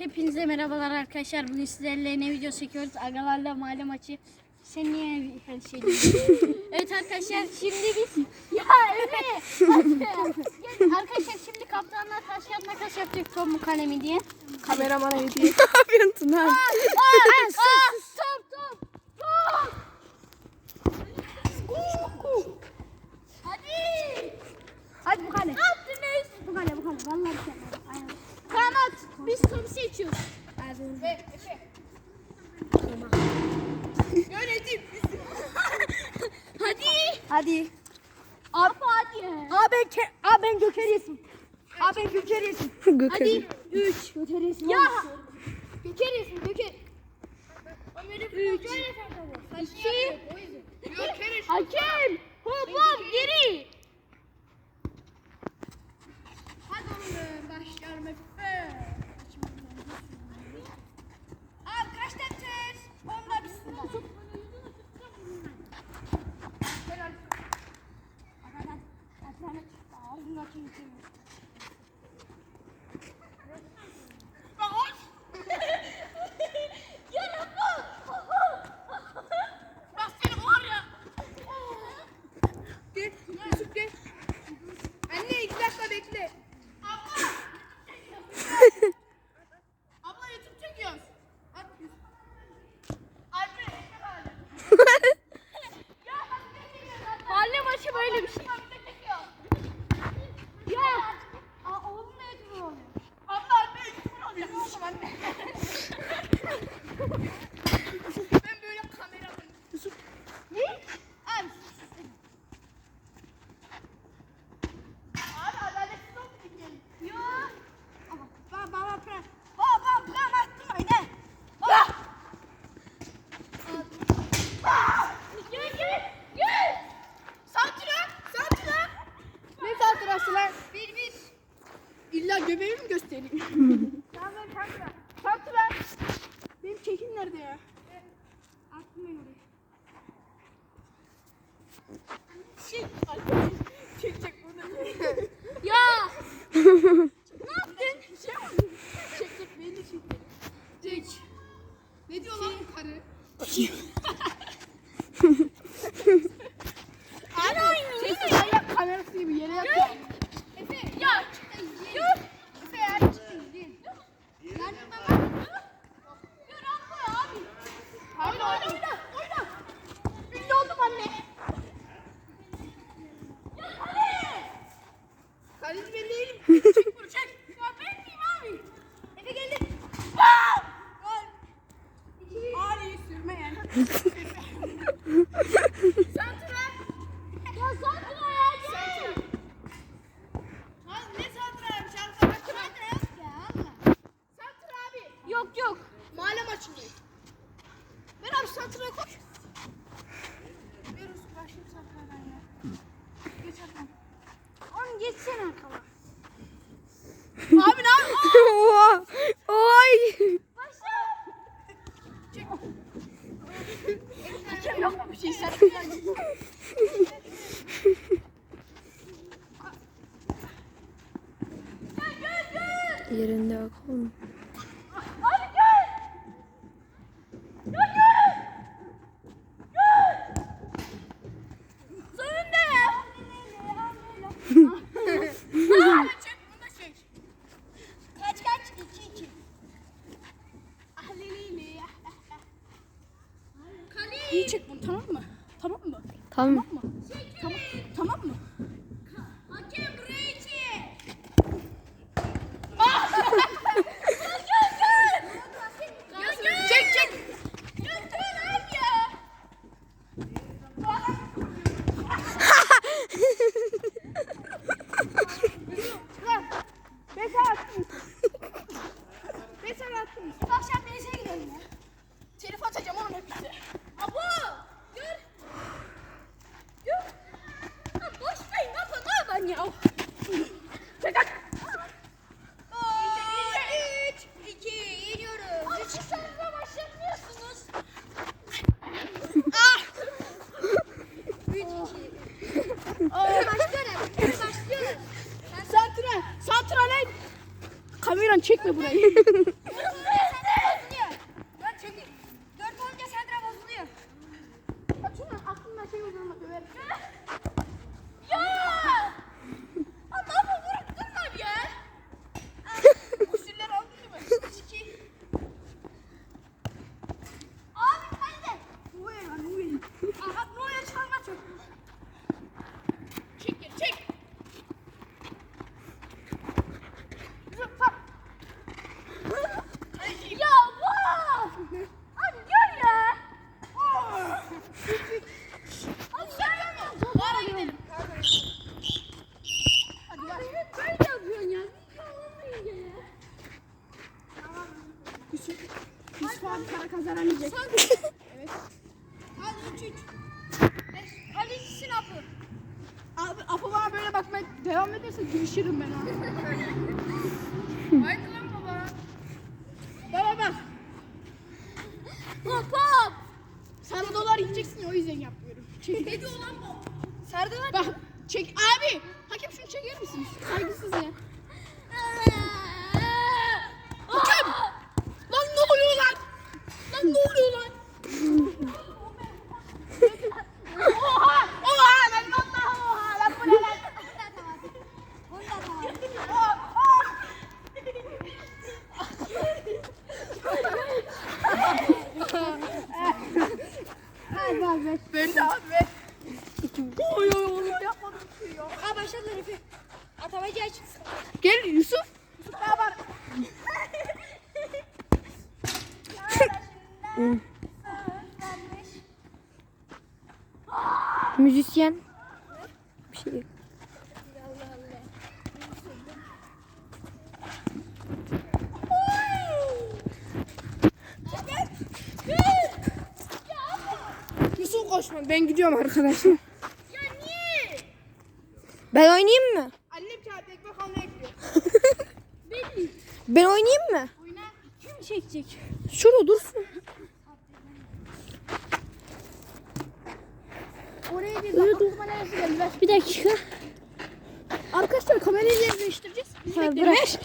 Hepinize merhabalar arkadaşlar. Bugün sizlerle ne video çekiyoruz? Agalarla mahalle maçı. Sen niye her şey? Evet arkadaşlar şimdi biz... Ya! Gel arkadaşlar şimdi kaptanlar taş kağıt makas yapacak top mu kalemi diye. Kameramana hediye. Ne yapıyorsun Tuna? Aa, aa, top top! Top! Hadi! Hadi bu kale. Ne yaptınız? Bu kale bu kale. Vallahi bir şey. Aynen. Kanat. Biz topu seçiyoruz. Yönetim. Hadi. Hadi. Abi hadi. Aa ben ke Aa ben Göker yesin. Aa ben Göker yesin. Hadi. 3. Göker yesin. Ya. Göker yesin. Göker. 3 2 Hakem. Hop hop geri. Hadi oğlum başlayalım Efe. Abi kaç tepter? Onda bir Bak seni var ya. Gel, Yusuf gel. Anne iki dakika bekle. Abla. Abla YouTube çekiyoruz. At Yusuf. Anne ekmek hali. Ya bak ne çekiyorsun? Mahalle maçı böyle bir şey. ってる。Çek. Çek çek burada. Ya. ne yaptın? Şey mi? Çek çek beni de çek. Ne diyor lan bu karı? Ana oynuyor. Çek ayak kamerası gibi yere yatıyor. Efe ya. Dur. Efe ya. Yardım baba. Dur atma abi. Oyna oyna oyna. Oyna. Ünlü oldum anne. Ya kale. Kaleci ben değilim. Çek bunu çek. Ya ben miyim abi? Efe geldi. Aa! Gol. Ağrıyı sürme yani. Santra. Ya santra ya gel. Lan ne santraymış arkadaşlar? Santra yok ya Allah. Santra abi. Yok yok. Mahalle maçındayız. Ben abi santraya koş. Ver Yusuf başlayayım santradan ya. Geç arkam. Oğlum geçsene arkama. Abi ne yapıyorsun? Oha. Oy. Başla. Hakem yok mu bir şey sen? Bak oğlum. Abi gel. Gel gel. Gel. Sonunda çek bunu da çek. Kaç kaç? 2 2. Ah lili İyi çek bunu tamam mı? Tamam mı? Tamam. mı? Tamam, tamam mı? Hakem buraya çek. Çek çek. Götür abi ya. Beş attım. Beş attım. Akşam denize gidelim ya. Telif atacağım oğlum hepinize. Abo! Gör. Gör. Lan boş verin yapın lan ben ya. Çek at. Üç, iki, yeniyoruz. Abi siz sonunda başlatmıyorsunuz. ah! Üç, iki. Oo, başlıyorum. Başlıyorum. Santra, santra lan. Kameran çekme burayı. 3 3. Hadi ikisini apı. Abi apı bana böyle bakmaya devam ederse girişirim ben abi. Haydi lan baba. Baba bak. Hop hop. Sana dolar yiyeceksin o yüzden yapmıyorum. Ne diyor lan bu? Serdar abi. Bak çek abi. Hakem şunu çeker misiniz? Saygısız ya. Ben de abi. Oy oy oy yapmadım bir şey ya. Aa başladı Efe. Atamayacak. Gel Yusuf. Yusuf ne var? Müzisyen. Bir şey. Koşma ben gidiyorum arkadaşlar. Ya niye? Ben oynayayım mı? Annem kağıt ekmek almaya gidiyor. Ben oynayayım mı? Oyna. Kim çekecek? Şurada dursun. Oraya bir bak. Aklıma neresi geldi? Bir dakika. Arkadaşlar kamerayı değiştireceğiz. Ha, bırak.